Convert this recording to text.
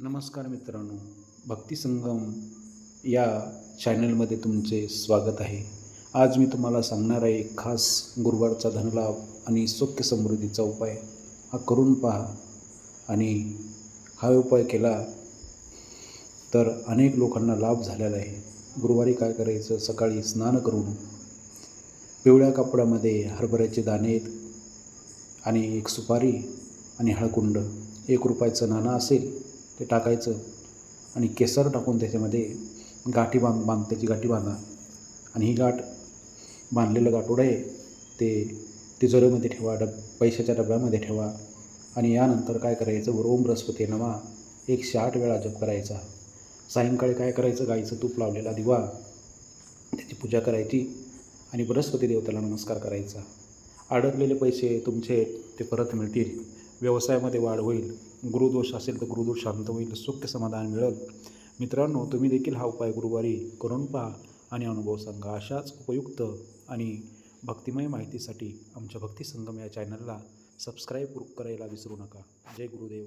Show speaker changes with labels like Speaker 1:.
Speaker 1: नमस्कार मित्रांनो भक्ती संगम या चॅनलमध्ये तुमचे स्वागत आहे. आज मी तुम्हाला सांगणार आहे एक खास गुरुवारचा धनलाभ आणि सौख्य समृद्धीचा उपाय. हा करून पहा. आणि हा उपाय केला तर अनेक लोकांना लाभ झालेला आहे. गुरुवारी काय करायचं? सकाळी स्नान करून पिवळ्या कापडामध्ये हरभऱ्याचे दाणे आणि एक सुपारी आणि हळकुंड. एक रुपयाचं नाणं असेल ते टाकायचं आणि केसर टाकून त्याच्यामध्ये गाठी बांध बांध त्याची गाठी बांधा. आणि ही गाठ बांधलेलं गाठोडं आहे ते तिजोरीमध्ये ठेवा डब पैशाच्या डब्यामध्ये ठेवा. आणि यानंतर काय करायचं? वर ओम बृहस्पती नवा एकशे आठ वेळा जप करायचा. सायंकाळी काय करायचं? गाईचं तूप लावलेला दिवा. त्याची पूजा करायची. आणि बृहस्पती देवतेला नमस्कार करायचा. अडकलेले पैसे तुमचे ते परत मिळतील. व्यवसायामध्ये वाढ होईल गुरुदोष असेल तर गुरुदोष शांत होईल सुख्य समाधान मिळेल. मित्रांनो तुम्ही देखील हा उपाय गुरुवारी करून पहा आणि अनुभव सांगा. अशाच उपयुक्त आणि भक्तिमय माहितीसाठी आमच्या भक्ती संगम या चॅनलला सबस्क्राईब करायला विसरू नका. जय गुरुदेव.